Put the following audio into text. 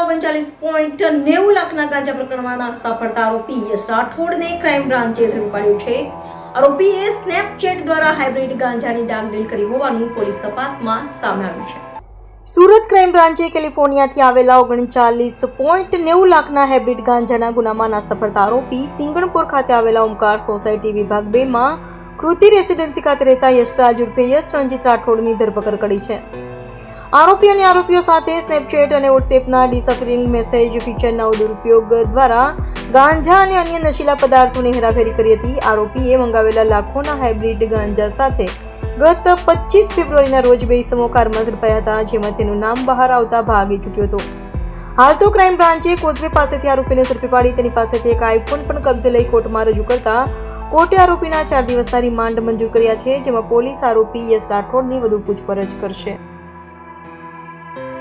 ઓગણચાલીસ પોઈન્ટ નેવું લાખના ગાંજા પ્રકરણમાં નાસ્તા પડતા આરોપી યશ રાઠોડને ક્રાઇમ બ્રાન્ચે ઝડપી પાડ્યો છે. આરોપીએ સ્નેપચેટ દ્વારા હાઇબ્રિડ ગાંજાની ડાગડીલ કરી હોવાનું પોલીસ તપાસમાં સામે આવ્યું છે. સુરત ક્રાઇમ બ્રાન્ચે કેલિફોર્નિયાથી આવેલા ઓગણચાલીસ પોઈન્ટ નેવું લાખના હાઇબ્રિડ ગાંજાના ગુનામાં નાસ્તા પડતા આરોપી સિંગણપુર ખાતે આવેલા ઓમકાર સોસાયટી વિભાગ બેમાં કૃતિ રેસિડેન્સી ખાતે રહેતા યશરાજ ઉર્ફે યશ રણજીત રાઠોડની ધરપકડ કરી છે. આરોપી અને આરોપીઓ સાથે સ્નેપચેટ અને વોટ્સએપના ડિસઅપરિંગ મેસેજ ફીચરના દુરુપયોગ દ્વારા ગાંજા અને અન્ય નશીલા પદાર્થોની હેરાફેરી કરી હતી. આરોપીએ મંગાવેલા લાખોના હાઇબ્રિડ ગાંજા સાથે ગત પચીસ ફેબ્રુઆરીના રોજ બે ઇસમો કારમાં ઝડપાયા હતા, જેમાં તેનું નામ બહાર આવતા ભાગે છૂટ્યો હતો. હાલ તો ક્રાઇમ બ્રાન્ચે કોઝવે પાસેથી આરોપીને ઝડપી પાડી, તેની પાસેથી એક આઈફોન પણ કબજે લઈ કોર્ટમાં રજૂ કરતા કોર્ટે આરોપીના ચાર દિવસના રિમાન્ડ મંજૂર કર્યા છે, જેમાં પોલીસ આરોપી યશ રાઠોડની વધુ પૂછપરછ કરશે.